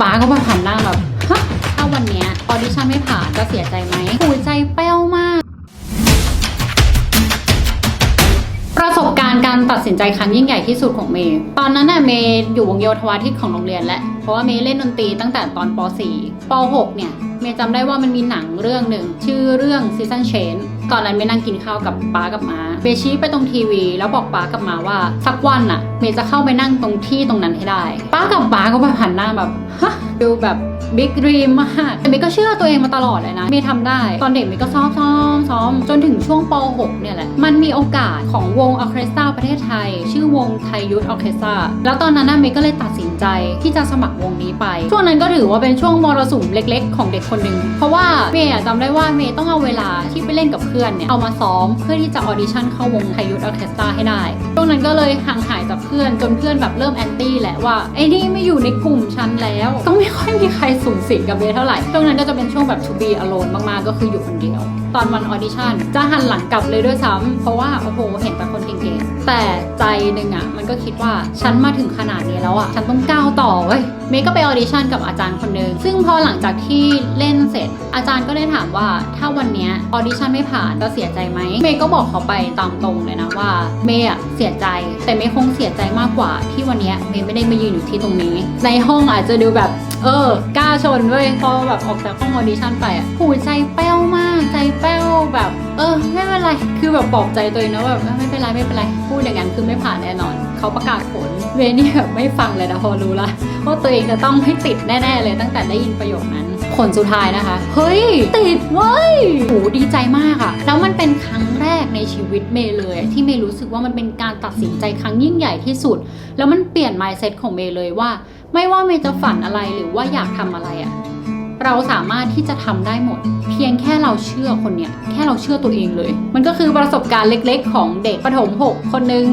ป๊าก็มาผ่านหน้าแบบฮะถ้าวันเนี้ยออดิชั่นไม่ผ่านจะเสียใจไหมหูใจแป้วมาก ประสบการณ์การตัดสินใจครั้งยิ่งใหญ่ที่สุดของเมย์ตอนนั้นน่ะเมย์อยู่วงโยธวาทิตของโรงเรียนแหละ เพราะว่าเมย์เล่นดนตรีตั้งแต่ตอนป .4 ป .6 เนี่ยเมย์จำได้ว่ามันมีหนังเรื่องหนึ่งชื่อเรื่อง Season Change ก่อนนั้นเมย์นั่งกินข้าวกับป้ากับมาเมย์ชี้ไปตรงทีวี แล้วบอกป้ากับมาว่าสักวันน่ะเมย์จะเข้าไปนั่งตรงที่ตรงนั้นให้ได้ ป้ากับป้าก็แบบหันหน้าแบบฮะดูแบบบิ๊กด e ีมมากแต่เมย์ก็เชื่อตัวเองมาตลอดเลยนะ เมย์ทำได้ ตอนเด็กเมย์ก็ซ้อมซ้อมซ้อมจนถึงช่วงป .6 เนี่ยแหละ มันมีโอกาสของวงออเคสตราประเทศไทย ชื่อวงไทยยุทธออเคสตราแล้วตอนนั้นนะเมย์ก็เลยตัดสินใจที่จะสมัครวงนี้ไป ช่วงนั้นก็ถือว่าเป็นช่วงมรสุมเล็ก ๆ ของเด็กคนหนึ่งเพราะว่าเมย์จำได้ว่าเมย์ต้องเอาเวลาที่ไปเล่นกับเพื่อนเนี่ยเอามาซ้อมเพื่อที่จะออดิชั่นเข้าวงไทยุทธออเคสตราให้ได้ช่วงนั้นก็เลยห่างหายจากเพื่อนจนเพื่อนแบบเริ่มแอนตี้แหละว่าไอ้นี่ไม่อยู่ในกลุ่มฉันแล้ว ก็ไม่ค่อยมีใครสูงสิงกับเบเท่าไหร่ช่วงนั้นก็จะเป็นช่วงแบบ to be alone มากๆก็คืออยู่คนเดียวตอนวันออดิชั่นจะหันหลังกลับเลยด้วยซ้ำเพราะว่าโอ้โหเห็นแต่คนเก่งๆแต่ใจหนึ่งอะมันก็คิดว่าฉันมาถึงขนาดนี้แล้วอะฉันต้องก้าวต่อเว้ยเมย์ก็ไปออดิชั่นกับอาจารย์คนหนึ่งซึ่งพอหลังจากที่เล่นเสร็จ อาจารย์ก็ได้ถามว่าถ้าวันนี้ออดิชั่นไม่ผ่านจะเสียใจไหมเมย์ก็บอกเขาไปตามตรงเลยนะว่าเมย์อะเสียใจแต่เมย์คงเสียใจมากกว่าที่วันนี้เมย์ไม่ได้มายืนอยู่ที่ตรงนี้ ในห้องอาจจะดูแบบ เออกล้าชนเว้ยพอแบบออกจากห้องออดิชั่นไปอะหูใจแป้วมาก ไม่เป็นไรคือแบบปลอบใจตัวเองนะแบบไม่เป็นไรไม่เป็นไรพูดอย่างนั้นคือไม่ผ่านแน่นอน เขาประกาศผลเวนี่แบบไม่ฟังเลยนะพอรู้ละว่าตัวเองจะต้องไม่ติดแน่ ๆ เลยตั้งแต่ได้ยินประโยคนั้น ผลสุดท้ายนะคะ เฮ้ย ติดเว้ยโหดีใจมากอะแล้วมันเป็นครั้งแรกในชีวิตเมย์เลย ที่เมย์รู้สึกว่ามันเป็นการตัดสินใจครั้งยิ่งใหญ่ที่สุด แล้วมันเปลี่ยน mindset ของเมย์เลยว่า ไม่ว่าเมย์จะฝันอะไรหรือว่าอยากทำอะไรอะ เราสามารถที่จะทำได้หมด เพียงแค่เราเชื่อคนเนี้ยแค่เราเชื่อตัวเองเลย มันก็คือประสบการณ์เล็กๆ ของเด็กประถมหกคนนึง